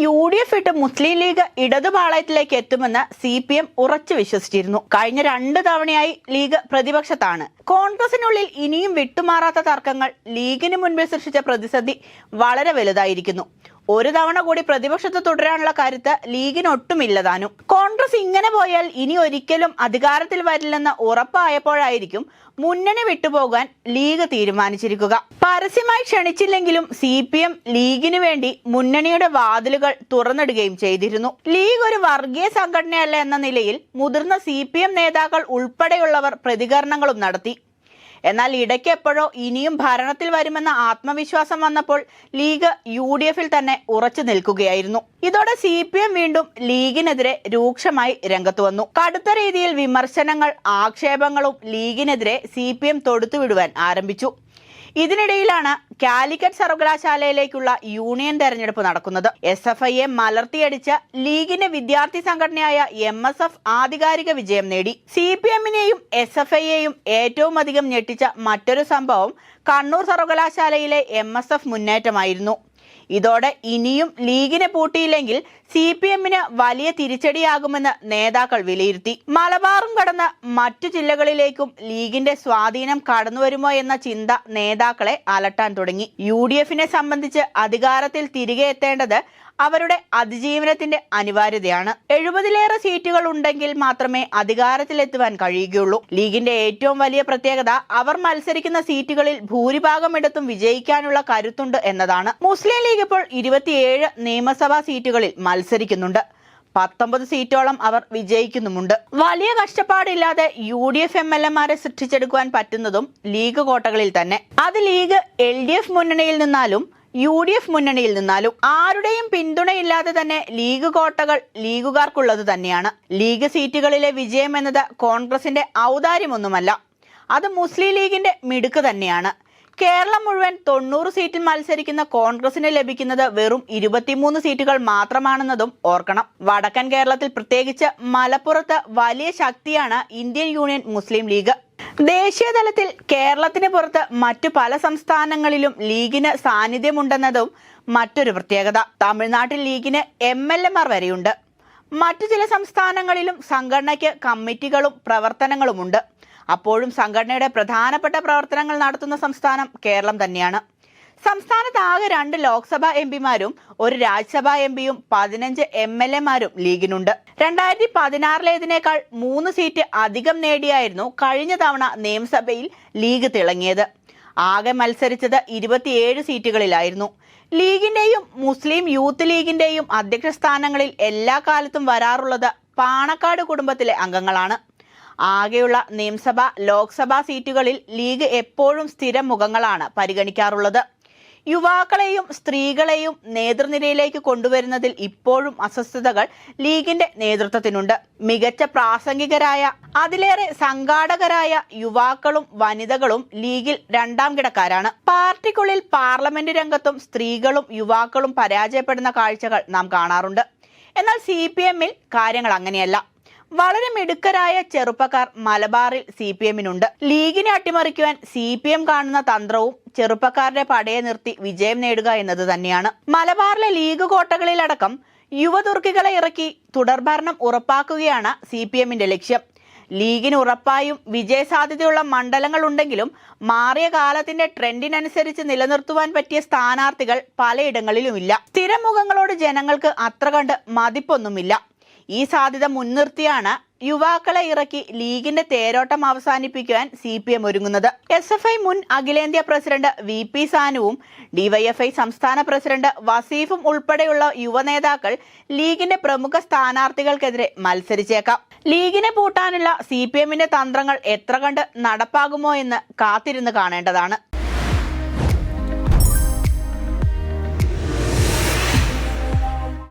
U D F ഇട്ട് മുസ്ലിം league ഇടതുപാളയത്തിലേക്ക് എത്തുമെന്ന് C P M ഉറച്ചു വിശ്വസിച്ചിരുന്നു. കഴിഞ്ഞ രണ്ട് തവണയായി ലീഗ് പ്രതിപക്ഷത്താണ്. കോൺഗ്രസിനുള്ളിൽ ഇനിയും വിട്ടുമാറാത്ത തർക്കങ്ങൾ ലീഗിന് മുൻപിൽ സൃഷ്ടിച്ച പ്രതിസന്ധി വളരെ വലുതായിരിക്കുന്നു. ഒരു തവണ കൂടി പ്രതിപക്ഷത്ത് തുടരാനുള്ള കരുത്ത് ലീഗിന് ഒട്ടുമില്ലതാനും കോൺഗ്രസ് ഇങ്ങനെ പോയാൽ ഇനി ഒരിക്കലും അധികാരത്തിൽ വരില്ലെന്ന് ഉറപ്പായപ്പോഴായിരിക്കും മുന്നണി വിട്ടുപോകാൻ ലീഗ് തീരുമാനിച്ചിരിക്കുക. പരസ്യമായി ക്ഷണിച്ചില്ലെങ്കിലും സി പി എം ലീഗിനു വേണ്ടി മുന്നണിയുടെ വാതിലുകൾ തുറന്നിടുകയും ചെയ്തിരുന്നു. ലീഗ് ഒരു വർഗീയ സംഘടനയല്ല എന്ന നിലയിൽ മുതിർന്ന സി നേതാക്കൾ ഉൾപ്പെടെയുള്ളവർ പ്രതികരണങ്ങളും നടത്തി. എന്നാൽ ഇടയ്ക്ക് എപ്പോഴോ ഇനിയും ഭരണത്തിൽ വരുമെന്ന ആത്മവിശ്വാസം വന്നപ്പോൾ ലീഗ് യു ഡി എഫിൽ തന്നെ ഉറച്ചു നിൽക്കുകയായിരുന്നു. ഇതോടെ സി പി എം വീണ്ടും ലീഗിനെതിരെ രൂക്ഷമായി രംഗത്ത് വന്നു. കടുത്ത രീതിയിൽ വിമർശനങ്ങൾ ആക്ഷേപങ്ങളും ലീഗിനെതിരെ സി പി എം തൊടുത്തുവിടുവാൻ ആരംഭിച്ചു. ഇതിനിടയിലാണ് കാലിക്കറ്റ് സർവകലാശാലയിലേക്കുള്ള യൂണിയൻ തെരഞ്ഞെടുപ്പ് നടക്കുന്നത്. എസ് എഫ് ഐയെ മലർത്തിയടിച്ച ലീഗിന്റെ വിദ്യാർത്ഥി സംഘടനയായ എം എസ് എഫ് ആധികാരിക വിജയം നേടി. സി പി എമ്മിനെയും എസ് എഫ് ഐയെയും ഏറ്റവും അധികം ഞെട്ടിച്ച മറ്റൊരു സംഭവം കണ്ണൂർ സർവകലാശാലയിലെ എം എസ് എഫ് മുന്നേറ്റമായിരുന്നു. ഇതോടെ ഇനിയും ലീഗിനെ പൂട്ടിയില്ലെങ്കിൽ സി പി എമ്മിന് വലിയ തിരിച്ചടിയാകുമെന്ന് നേതാക്കൾ വിലയിരുത്തി. മലബാറും കടന്ന് മറ്റു ജില്ലകളിലേക്കും ലീഗിന്റെ സ്വാധീനം കടന്നുവരുമോ എന്ന ചിന്ത നേതാക്കളെ അലട്ടാൻ തുടങ്ങി. യു ഡി എഫിനെ സംബന്ധിച്ച് അധികാരത്തിൽ തിരികെ എത്തേണ്ടത് അവരുടെ അതിജീവനത്തിന്റെ അനിവാര്യതയാണ്. എഴുപതിലേറെ സീറ്റുകൾ ഉണ്ടെങ്കിൽ മാത്രമേ അധികാരത്തിലെത്തുവാൻ കഴിയുകയുള്ളൂ. ലീഗിന്റെ ഏറ്റവും വലിയ പ്രത്യേകത അവർ മത്സരിക്കുന്ന സീറ്റുകളിൽ ഭൂരിഭാഗം എടുത്തും വിജയിക്കാനുള്ള കരുത്തുണ്ട് എന്നതാണ്. മുസ്ലിം ലീഗ് ഇപ്പോൾ ഇരുപത്തിയേഴ് നിയമസഭാ സീറ്റുകളിൽ മത്സരിക്കുന്നുണ്ട്. പത്തൊമ്പത് സീറ്റോളം അവർ വിജയിക്കുന്നുമുണ്ട്. വലിയ കഷ്ടപ്പാടില്ലാതെ U D F M L എമാരെ സൃഷ്ടിച്ചെടുക്കുവാൻ പറ്റുന്നതും ലീഗ് കോട്ടകളിൽ തന്നെ. അത് ലീഗ് എൽ ഡി എഫ് മുന്നണിയിൽ നിന്നാലും യു ഡി എഫ് മുന്നണിയിൽ നിന്നാലും ആരുടെയും പിന്തുണയില്ലാതെ തന്നെ ലീഗ് കോട്ടകൾ ലീഗുകാർക്കുള്ളത് തന്നെയാണ്. ലീഗ് സീറ്റുകളിലെ വിജയം എന്നത് കോൺഗ്രസിന്റെ ഔദാര്യമൊന്നുമല്ല. അത് മുസ്ലിം ലീഗിന്റെ മിടുക്ക് തന്നെയാണ്. കേരളം മുഴുവൻ തൊണ്ണൂറ് സീറ്റിൽ മത്സരിക്കുന്ന കോൺഗ്രസിന് ലഭിക്കുന്നത് വെറും ഇരുപത്തിമൂന്ന് സീറ്റുകൾ മാത്രമാണെന്നതും ഓർക്കണം. വടക്കൻ കേരളത്തിൽ പ്രത്യേകിച്ച് മലപ്പുറത്ത് വലിയ ശക്തിയാണ് ഇന്ത്യൻ യൂണിയൻ മുസ്ലിം ലീഗ്. ദേശീയ തലത്തിൽ കേരളത്തിന് പുറത്ത് മറ്റു പല സംസ്ഥാനങ്ങളിലും ലീഗിന് സാന്നിധ്യമുണ്ടെന്നതും മറ്റൊരു പ്രത്യേകത. തമിഴ്നാട്ടിൽ ലീഗിന് എം എൽ എമാർ വരെയുണ്ട്. മറ്റു ചില സംസ്ഥാനങ്ങളിലും സംഘടനയ്ക്ക് കമ്മിറ്റികളും പ്രവർത്തനങ്ങളുമുണ്ട്. അപ്പോഴും സംഘടനയുടെ പ്രധാനപ്പെട്ട പ്രവർത്തനങ്ങൾ നടത്തുന്ന സംസ്ഥാനം കേരളം തന്നെയാണ്. സംസ്ഥാനത്ത് ആകെ രണ്ട് ലോക്സഭാ എംപിമാരും ഒരു രാജ്യസഭാ എംപിയും പതിനഞ്ച് എം എൽ എമാരും ലീഗിനുണ്ട്. രണ്ടായിരത്തി പതിനാറിലേതിനേക്കാൾ മൂന്ന് സീറ്റ് അധികം നേടിയായിരുന്നു കഴിഞ്ഞ തവണ നിയമസഭയിൽ ലീഗ് തിളങ്ങിയത്. ആകെ മത്സരിച്ചത് ഇരുപത്തിയേഴ് സീറ്റുകളിലായിരുന്നു. ലീഗിന്റെയും മുസ്ലിം യൂത്ത് ലീഗിന്റെയും അധ്യക്ഷ സ്ഥാനങ്ങളിൽ എല്ലാ കാലത്തും വരാറുള്ളത് പാണക്കാട് കുടുംബത്തിലെ അംഗങ്ങളാണ്. ആകെയുള്ള നിയമസഭ ലോക്സഭാ സീറ്റുകളിൽ ലീഗ് എപ്പോഴും സ്ഥിരം മുഖങ്ങളാണ് പരിഗണിക്കാറുള്ളത്. യുവാക്കളെയും സ്ത്രീകളെയും നേതൃനിരയിലേക്ക് കൊണ്ടുവരുന്നതിൽ ഇപ്പോഴും അസ്വസ്ഥതകൾ ലീഗിന്റെ നേതൃത്വത്തിനുണ്ട്. മികച്ച പ്രാസംഗികരായ അതിലേറെ സംഘാടകരായ യുവാക്കളും വനിതകളും ലീഗിൽ രണ്ടാം കിടക്കാരാണ്. പാർട്ടിക്കുള്ളിൽ പാർലമെന്റ് രംഗത്തും സ്ത്രീകളും യുവാക്കളും പരാജയപ്പെടുന്ന കാഴ്ചകൾ നാം കാണാറുണ്ട്. എന്നാൽ സി പി എമ്മിൽ കാര്യങ്ങൾ അങ്ങനെയല്ല. വളരെ മിടുക്കരായ ചെറുപ്പക്കാർ മലബാറിൽ സി പി എമ്മിനുണ്ട്. ലീഗിനെ അട്ടിമറിക്കുവാൻ സി പി എം കാണുന്ന തന്ത്രവും ചെറുപ്പക്കാരുടെ പടയെ നിർത്തി വിജയം നേടുക എന്നത് തന്നെയാണ്. മലബാറിലെ ലീഗ് കോട്ടകളിലടക്കം യുവതുർക്കികളെ ഇറക്കി തുടർഭരണം ഉറപ്പാക്കുകയാണ് സി പി എമ്മിന്റെ ലക്ഷ്യം. ലീഗിന് ഉറപ്പായും വിജയസാധ്യതയുള്ള മണ്ഡലങ്ങൾ ഉണ്ടെങ്കിലും മാറിയ കാലത്തിന്റെ ട്രെൻഡിനനുസരിച്ച് നിലനിർത്തുവാൻ പറ്റിയ സ്ഥാനാർത്ഥികൾ പലയിടങ്ങളിലുമില്ല. സ്ഥിരമുഖങ്ങളോട് ജനങ്ങൾക്ക് അത്ര കണ്ട് മതിപ്പൊന്നുമില്ല. ഈ സാധ്യത മുൻനിർത്തിയാണ് യുവാക്കളെ ഇറക്കി ലീഗിന്റെ തേരോട്ടം അവസാനിപ്പിക്കുവാൻ സി പി എം ഒരുങ്ങുന്നത്. എസ് എഫ് ഐ മുൻ അഖിലേന്ത്യാ പ്രസിഡന്റ് വി പി സാനുവും ഡിവൈഎഫ്ഐ സംസ്ഥാന പ്രസിഡന്റ് വസീഫും ഉൾപ്പെടെയുള്ള യുവനേതാക്കൾ ലീഗിന്റെ പ്രമുഖ സ്ഥാനാർത്ഥികൾക്കെതിരെ മത്സരിച്ചേക്കാം. ലീഗിനെ പൂട്ടാനുള്ള സി പി എമ്മിന്റെ തന്ത്രങ്ങൾ എത്ര കണ്ട് നടപ്പാകുമോ എന്ന് കാത്തിരുന്ന് കാണേണ്ടതാണ്.